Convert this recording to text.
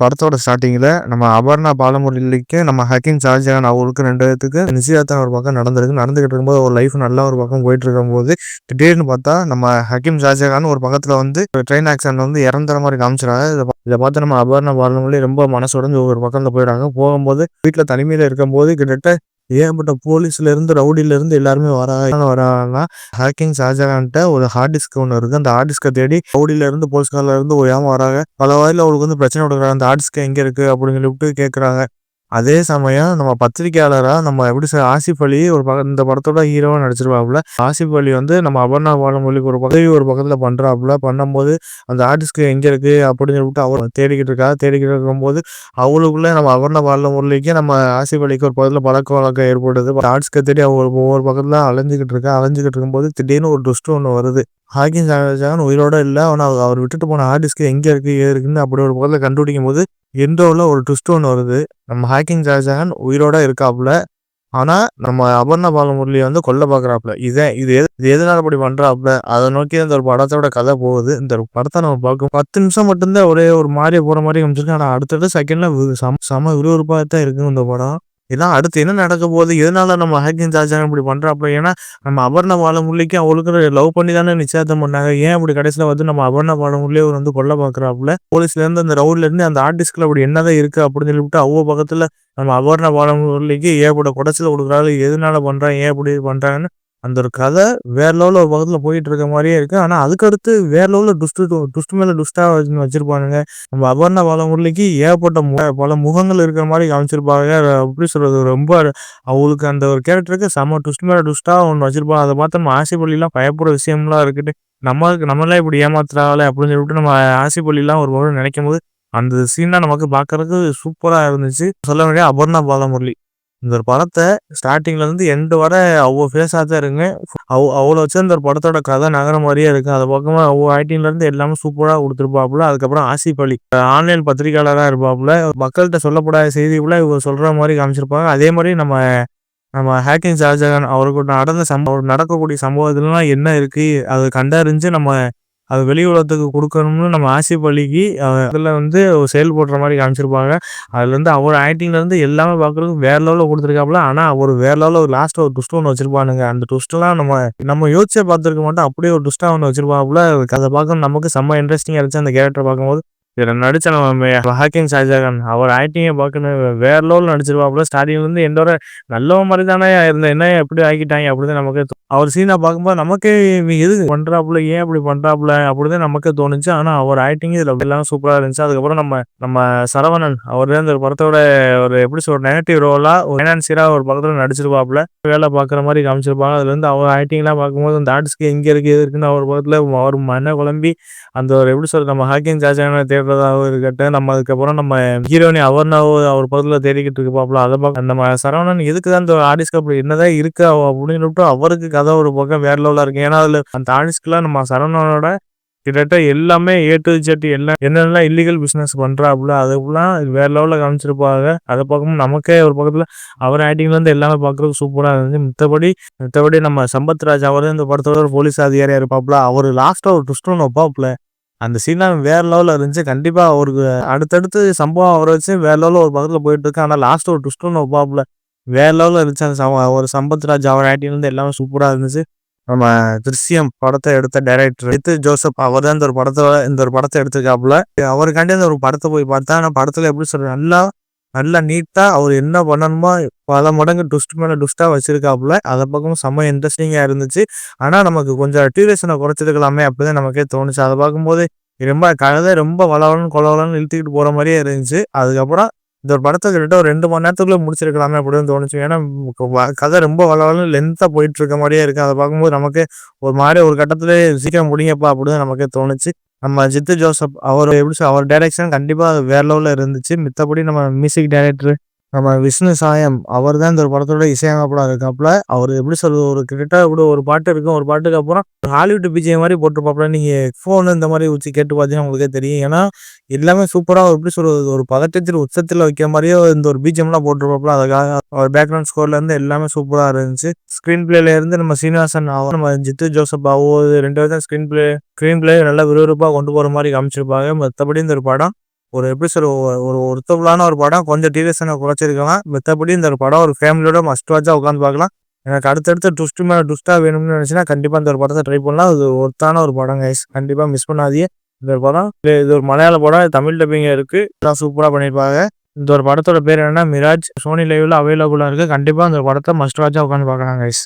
படத்தோட ஸ்டார்டிங்கில் நம்ம அபர்ணா பாலமுரளிக்கு நம்ம ஹக்கிங் ஷாஜஹான் அவருக்கு ரெண்டு பேத்துக்கு நிச்சயத்தான் ஒரு பக்கம் நடந்திருக்கு. நடந்துகிட்டு இருக்கும்போது ஒரு லைஃப் நல்ல ஒரு பக்கம் போயிட்டு இருக்கும்போது திடீர்னு பார்த்தா நம்ம ஹக்கீம் ஷாஜகான் ஒரு பக்கத்தில் வந்து ட்ரெயின் ஆக்சிடென்ட் வந்து இறந்துற மாதிரி காமிச்சிடாங்க இதை பார்த்து நம்ம அபர்ணா பாலமுரளி ரொம்ப மனசுடைஞ்சு ஒரு பக்கத்தில் போயிடுறாங்க. போகும்போது வீட்டில் தனிமையில் இருக்கும்போது கிட்டத்தட்ட ஏகப்பட்ட போலீஸ்ல இருந்து ரவுடில இருந்து எல்லாருமே வராங்க. வராங்கன்னா ஹேக்கிங் ஷாஜகான்ட்ட ஒரு ஹார்ட் டிஸ்க் ஒன்று இருக்கு. அந்த ஹார்ட் டிஸ்கை தேடி ரவுடில இருந்து போலீஸ்காரில் இருந்து ஓயாம வராங்க. பல வகையில் அவங்களுக்கு வந்து பிரச்சனை கொடுக்குறாங்க. அந்த ஹார்ட் டிஸ்க் எங்க இருக்கு அப்படின்னு சொல்லிட்டு கேட்குறாங்க அதே சமயம் நம்ம பத்திரிக்கையாளராக நம்ம எப்படி சார் ஆசிஃப் அலி ஒரு பக்க இந்த படத்தோட ஹீரோவாக நடிச்சிருப்பாப்புல. ஆசிஃப் அலி வந்து நம்ம அபர்ணா பாலமொழிக்கு ஒரு பதவி ஒரு பக்கத்தில் பண்ணுறாப்புல பண்ணும்போது அந்த ஆர்டிஸ்ட்க்கு எங்கே இருக்குது அப்படின்னு சொல்லிட்டு அவர் தேடிக்கிட்டு இருக்கா தேடிக்கிட்டு இருக்கும்போது அவளுக்குள்ளே நம்ம அபர்ணா பாலமுரளிக்கு நம்ம ஆசிஃப் அலிக்கு ஒரு பக்கத்தில் பழக்க வழக்கம் ஏற்படுது. ஆர்ட்ஸ்க்கு தேடி அவர் ஒவ்வொரு பக்கத்தில் அலைஞ்சிக்கிட்டு இருக்கா. அலைஞ்சிக்கிட்டு இருக்கும்போது திடீர்னு ஒரு ட்விஸ்ட் ஒன்று வருது. ஹாக்கிங் ஜாகன் உயிரோட இல்லை. ஆனால் அவர் விட்டுட்டு போன ஹார்ட் ஹார்டிஸ்க்கு எங்கே இருக்குது ஏது இருக்குன்னு அப்படி ஒரு பக்கத்தில் கண்டுபிடிக்கும் போது எண்டோவில் ஒரு ட்விஸ்ட் ஒன்று வருது. நம்ம ஹாக்கிங் ஷாஜகான் உயிரோட இருக்காப்புல. ஆனால் நம்ம அபர்ண பாலமுரளியை வந்து கொல்ல பார்க்குறாப்புல இதே இது எது இது எதனால அப்படி பண்ணுறாப்புல அதை நோக்கி அந்த ஒரு படத்தோட கதை போகுது. இந்த படத்தை நம்ம பார்க்கும். பத்து நிமிஷம் மட்டும்தான் ஒரே ஒரு மாதிரி போகிற மாதிரி காமிச்சிருக்கு ஆனால் அடுத்தடுத்து செகண்டில் சம சம விறுவிறுப்பாக தான் இருக்குது இந்த படம். இதான் அடுத்து என்ன நடக்க போகுது? எதனால நம்ம ஹேக்கிங் சார்ஜாங்க இப்படி பண்ணுறாப்புல ஏன்னா நம்ம அபர்ண பாலமுரளிக்கு அவளுக்கு லவ் பண்ணி தானே நிச்சயத்தம் பண்ணாங்க. ஏன் அப்படி கடைசியில் வந்து நம்ம அபர்ண பாலமுரளியே அவர் வந்து கொல்ல பார்க்குறாப்புல போலீஸ்லேருந்து அந்த ரவுண்ட்லேருந்து அந்த ஆர்டிஸ்ட்ல அப்படி என்னதான் இருக்குது அப்படின்னு சொல்லிவிட்டு அவ்வளோ பக்கத்தில் நம்ம அபர்ண பாலமுரளிக்கு ஏற்பட குடைச்சல் கொடுக்குறாரு எதனால பண்ணுறாங்க ஏன் இப்படி பண்ணுறாங்கன்னு அந்த ஒரு கதை வேற லெவலில் ஒரு பக்கத்தில் போயிட்டு இருக்க மாதிரியே இருக்கு. ஆனால் அதுக்கடுத்து வேற லெவலில் டுஸ்ட் டுஸ்ட் மேலே டுஸ்டாக வச்சு வச்சிருப்பானுங்க. நம்ம அபர்ணா பாலமுரளிக்கு ஏகப்பட்ட பல முகங்கள் இருக்கிற மாதிரி காமிச்சிருப்பாங்க. எப்படி சொல்றது? ரொம்ப அவங்களுக்கு அந்த ஒரு கேரக்டருக்கு செம டுஸ்ட் மேலே டுஸ்டாக ஒன்று வச்சிருப்பாங்க. அதை பார்த்து நம்ம ஆசைப்பள்ளிலாம் பயப்படுற விஷயம்லாம் இருக்குட்டு நம்மளுக்கு நம்மளாம் இப்படி ஏமாத்துறாங்களே அப்படின்னு சொல்லிட்டு நம்ம ஆசைப்பள்ளிலாம் ஒரு முறை நினைக்கும் போது அந்த சீன்லாம் நமக்கு பார்க்கறதுக்கு சூப்பராக இருந்துச்சு. சொல்ல வேண்டிய அபர்ணா பாலமுரளி இந்த ஒரு படத்தை ஸ்டார்டிங்லேருந்து எண்டு வர அவ்வளோ ஃபேஸாக தான் இருங்க அவ் அவ்வளோ வச்சு இந்த ஒரு படத்தோட கதை நகர மாதிரியே இருக்கு. அது பக்கமாக அவ்வளோ ஆக்டிங்லேருந்து எல்லாமே சூப்பராக கொடுத்துருப்பாப்புல. அதுக்கப்புறம் ஆசிப் அலி. ஆன்லைன் பத்திரிகையாளராக இருப்பாப்புல. மக்கள்கிட்ட சொல்லப்படாத செய்திகளை இவர் சொல்கிற மாதிரி காமிச்சிருப்பாங்க. அதே மாதிரி நம்ம நம்ம ஹேக்கிங் ஷாஜகான் அவருக்கு நடந்த சம்பவம் நடக்கக்கூடிய சம்பவத்துலலாம் என்ன இருக்குது அதை கண்டறிஞ்சு நம்ம அது வெளி உலகத்துக்கு கொடுக்கணும்னு நம்ம ஆசிப் அலிக்கு அதில் வந்து செயல்படுற மாதிரி காமிச்சிருப்பாங்க. அதுலேருந்து அவர் ஆக்டிங்லேருந்து எல்லாமே பார்க்குறதுக்கு வேற லெவலில் கொடுத்துருக்காப்புல. ஆனால் அவர் வேற லெவலில் ஒரு லாஸ்ட்டில் ஒரு டுஸ்ட் ஒன்று வச்சிருப்பானுங்க. அந்த டுஸ்ட்லாம் நம்ம நம்ம யோசிச்சே பார்த்துருக்க மாட்டோம். அப்படியே ஒரு டுஸ்ட்டாக ஒன்று வச்சிருப்பாப்புல. அதை பார்க்க நமக்கு செம்ம இன்ட்ரெஸ்டிங்காக இருந்துச்சு அந்த கேரக்டர் பார்க்கும்போது. இதில் நடித்த நம்ம ஹாக்கிங் ஷாஜகான். அவர் ஆக்டிங்கை பார்க்கணும். வேற லெவலில் நடிச்சிருப்பாப்புல. ஸ்டார்டிங்லேருந்து எந்தோட நல்ல மாதிரி தானே இருந்த. என்ன எப்படி ஆக்கிட்டாங்க அப்படிதான் நமக்கு அவர் சீனை பார்க்கும்போது நமக்கு எது பண்ணுறாப்புல ஏன் அப்படி பண்ணுறாப்புல அப்படிதான் நமக்கு தோணுச்சு. ஆனால் அவர் ஆக்டிங் இதில் எல்லாம் சூப்பராக இருந்துச்சு. அதுக்கப்புறம் நம்ம நம்ம சரவணன் அவர் அந்த படத்தோட ஒரு எப்படி சொல்ற நெகட்டிவ் ரோலாக ஒரு ஃபைனான்சியராக ஒரு படத்தில் நடிச்சிருப்பாப்புல. வேலை பார்க்குற மாதிரி காமிச்சிருப்பாங்க. அதுலேருந்து அவர் ஆக்டிங்லாம் பார்க்கும்போது அந்த ஆர்ட்ஸ்க்கு எங்கே இருக்குது எது இருக்குன்னு அவர் பக்கத்தில் அவர் மன குழம்பி அந்த ஒரு எப்படி சொல்கிற நம்ம ஹாக்கிங் சார்ஜான தேடுறதாகவும் இருக்கட்டும் நம்ம அதுக்கப்புறம் நம்ம ஹீரோனி அவர்னாவோ அவர் பக்கத்தில் தேடிக்கிட்டு இருக்கு பாப்பல அதை பார்க்க நம்ம சரவணன் எதுக்கு தான் இந்த ஆடிஸ் அப்படி என்னதான் இருக்கு அப்படின்னு அவருக்கு கதை ஒரு பக்கம் வேற லெவலாக இருக்கு. ஏன்னா அதில் அந்த ஆடிஸ்க்குலாம் நம்ம சரவணனோட கிட்டத்தட்ட எல்லாமே ஏ டு ஜெட் எல்லாம் என்னென்னலாம் இல்லீகல் பிஸ்னஸ் பண்ணுறாப்புல அதுக்குலாம் வேற லெவலில் காமிச்சிருப்பாங்க. அதை பார்க்கும்போது நமக்கே ஒரு பக்கத்தில் அவர் ஆக்டிங்லேருந்து எல்லாமே பார்க்குறதுக்கு சூப்பராக இருந்துச்சு. மித்தபடி மித்தபடி நம்ம சம்பத் ராஜ் அவர் இந்த படத்தோட ஒரு போலீஸ் அதிகாரியாக இருப்பாப்புல. அவர் லாஸ்ட்டாக ஒரு ட்விஸ்ட் ஒன்று வைப்பாப்புல. அந்த சீன்லாம் வேற லெவலில் இருந்துச்சு. கண்டிப்பாக அவருக்கு அடுத்தடுத்து சம்பவம் அவரை வச்சு வேற லெவலில் ஒரு பக்கத்தில் போயிட்டு இருக்கு. ஆனால் லாஸ்ட் ஒரு ட்விஸ்ட் ஒன்று வேற லெவலில் இருந்துச்சு. அந்த ஒரு சம்பத் ராஜ் அவர் ஆக்டிங்லேருந்து எல்லாமே சூப்பராக இருந்துச்சு. நம்ம திருஷ்யம் படத்தை எடுத்த டைரக்டர் எடுத்து ஜோசப் அவர் தான் இந்த ஒரு படத்தை இந்த ஒரு படத்தை எடுத்திருக்காப்புல. அவருக்காண்டி அந்த ஒரு படத்தை போய் பார்த்தா ஆனால் படத்தில் எப்படி சொல்ற நல்லா நல்லா நீட்டாக அவர் என்ன பண்ணணுமோ பல மடங்கு டுஸ்ட் மேலே டுஸ்ட்டாக வச்சிருக்காப்புல. அதை பக்கம் செம்ம இன்ட்ரெஸ்டிங்காக இருந்துச்சு. ஆனால் நமக்கு கொஞ்சம் டியூரேஷனை குறைச்சிருக்கலாமே அப்படிதான் நமக்கே தோணுச்சு. அதை பார்க்கும்போது ரொம்ப கதை ரொம்ப வளவலன்னு கொலவலன்னு இழுத்துக்கிட்டு போகிற மாதிரியே இருந்துச்சு. அதுக்கப்புறம் இந்த ஒரு படத்தை கிட்ட ஒரு ரெண்டு மணி நேரத்துக்குள்ளே முடிச்சிருக்கலாமே அப்படின்னு தோணுச்சு. ஏன்னா கதை ரொம்ப வளவலன்னு லென்த்தாக போயிட்டு இருக்க மாதிரியே இருக்குது அதை பார்க்கும்போது நமக்கு ஒரு மாதிரி ஒரு கட்டத்துல சீக்கிரம் முடிங்கப்பா அப்படின்னு நமக்கே தோணுச்சு. நம்ம ஜித்து ஜோசப் அவர் எப்படி அவர் டைரக்ஷன் கண்டிப்பாக வேற லெவலில் இருந்துச்சு. மித்தபடி நம்ம மியூசிக் டைரக்டர் நம்ம விஷ்ணு சாயம் அவர் தான் இந்த ஒரு படத்தோட இசையமைப்படம் இருக்காப்புல. அவர் எப்படி சொல்றது ஒரு கிட்ட கூட ஒரு பாட்டு இருக்கும். ஒரு பாட்டுக்கு அப்புறம் ஹாலிவுட் பிஜே மாதிரி போட்டிருப்பாப்புல. நீங்க ஃபோன் இந்த மாதிரி வச்சு கேட்டு பார்த்தீங்கன்னா உங்களுக்கே தெரியும். ஏன்னா எல்லாமே சூப்பராக எப்படி சொல்றது ஒரு பதட்டத்தில் உச்சத்தில் வைக்கிற மாதிரியே இந்த ஒரு பிஜிஎம்லாம் போட்டிருப்பாப்புல. அதுக்காக அவர் பேக்ரவுண்ட் ஸ்கோர்ல இருந்து எல்லாமே சூப்பராக இருந்துச்சு. ஸ்க்ரீன் பிளேல இருந்து நம்ம சீனிவாசன் ஆகும் நம்ம ஜித்து ஜோசப் ஆவோ ரெண்டு பேரும் ஸ்க்ரீன் பிளே ஸ்க்ரீன் பிளே நல்லா விறுவிறுப்பாக கொண்டு போகிற மாதிரி காமிச்சிருப்பாங்க. மற்றபடி இந்த ஒரு படம் ஒரு எப்படி சொல்ல ஒரு ஒருத்தபுளான ஒரு படம் கொஞ்சம் டிவிஎஸ்னை குறைச்சிருக்கலாம் மத்தபடி இந்த ஒரு படம் ஒரு ஃபேமிலியோட மஸ்ட் வாட்சாக உட்காந்து பார்க்கலாம். எனக்கு அடுத்தடுத்து டுஸ்ட் மேலே ட்விஸ்ட்டாக வேணும்னு நினச்சினா கண்டிப்பாக இந்த ஒரு படத்தை ட்ரை பண்ணலாம். அது ஒருத்தான ஒரு படம் கைஸ் கண்டிப்பாக மிஸ் பண்ணாதீங்க. இந்த ஒரு படம் இது ஒரு மலையாள படம் தமிழ் டப்பிங்க இருக்குது சூப்பராக பண்ணியிருப்பாங்க. இந்த ஒரு படத்தோட பேர் என்னன்னா மிராஜ் சோனி லைவ்ல அவைலபிளாக இருக்குது கண்டிப்பாக அந்த படத்தை மஸ்ட் வாட்சாக உட்காந்து பார்க்கலாம் கைஸ்